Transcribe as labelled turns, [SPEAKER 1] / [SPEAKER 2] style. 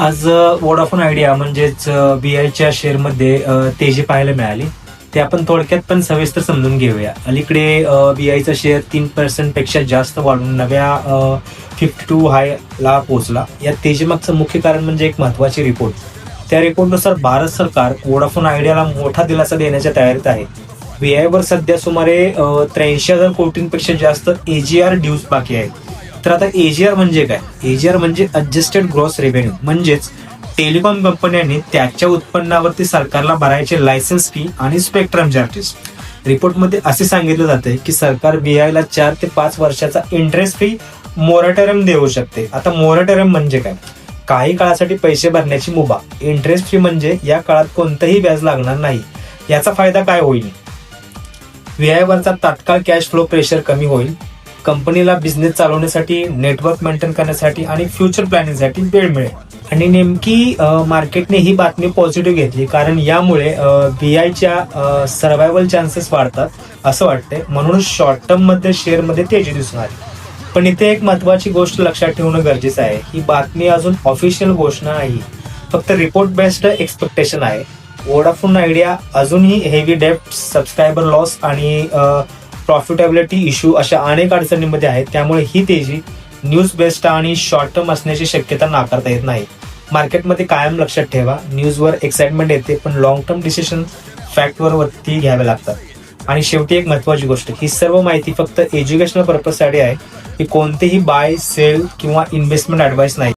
[SPEAKER 1] आज Vodafone idea म्हणजेच बी आयच्या शेअरमध्ये तेजी पाहायला मिळाली ते आपण थोडक्यात पण सविस्तर समजून घेऊया. अलीकडे बी आयचा शेअर तीन पर्सेंटपेक्षा जास्त वाढून नव्या फिफ्टी टू हायला पोहोचला. या तेजीमागचं मुख्य कारण म्हणजे एक महत्वाची रिपोर्ट त्या रिपोर्टनुसार भारत सरकार वोडाफोन आयडियाला मोठा दिलासा देण्याच्या तयारीत आहे. बी आयवर सध्या सुमारे त्र्याऐंशी हजार कोटींपेक्षा जास्त एजीआर ड्यूज बाकी आहेत. तर आता एजीआर म्हणजे काय? एजीआर म्हणजे अडजस्टेड ग्रॉस रेव्हेन्यू म्हणजेच टेलिकॉम कंपन्यांनी त्याच्या उत्पन्नावरती सरकारला भरायचे लायसन्स फी आणि स्पेक्ट्रम चार्जेस रिपोर्टमध्ये असे सांगितलं जाते की सरकार बीआयला चार ते पाच वर्षाचा इंटरेस्ट फ्री मोरेटोरियम देऊ शकते. आता मोरेटोरियम म्हणजे काय? काही काळासाठी पैसे भरण्याची मुभा. इंटरेस्ट फ्री म्हणजे या काळात कोणतंही व्याज लागणार नाही. याचा फायदा काय होईल? वरचा तात्काळ कॅश फ्लो प्रेशर कमी होईल. कंपनीला बिझनेस चालवण्यासाठी नेटवर्क मेंटेन करण्यासाठी आणि फ्युचर प्लॅनिंगसाठी वेळ मिळेल. आणि नेमकी मार्केटने ही बातमी पॉझिटिव्ह घेतली कारण यामुळे बी आयच्या सर्व्हायवल चान्सेस वाढतात असं वाटतंय. म्हणून शॉर्ट टर्ममध्ये शेअरमध्ये तेजी दिसून आली. पण इथे एक महत्वाची गोष्ट लक्षात ठेवणं गरजेचं आहे. ही बातमी अजून ऑफिशियल घोषणा नाही. फक्त रिपोर्ट बेस्ड एक्सपेक्टेशन आहे. वोडाफोन आयडिया अजूनही हेवी डेप्ट सबस्क्रायबर लॉस आणि प्रॉफिटेबिलिटी इश्यू अशा अनेक अडचणींमध्ये आहेत. त्यामुळे ही तेजी न्यूज बेस्ड आणि शॉर्ट टर्म असण्याची शक्यता नाकारता येत नाही. मार्केटमध्ये कायम लक्षात ठेवा. न्यूजवर एक्साइटमेंट येते पण लॉंग टर्म डिसिशन फॅक्टवर वरती घ्यावे लागतात. आणि शेवटी एक महत्वाची गोष्ट ही सर्व माहिती फक्त एज्युकेशनल पर्पजसाठी आहे ही कोणतेही बाय सेल किंवा इन्व्हेस्टमेंट ॲडवाईस नाही.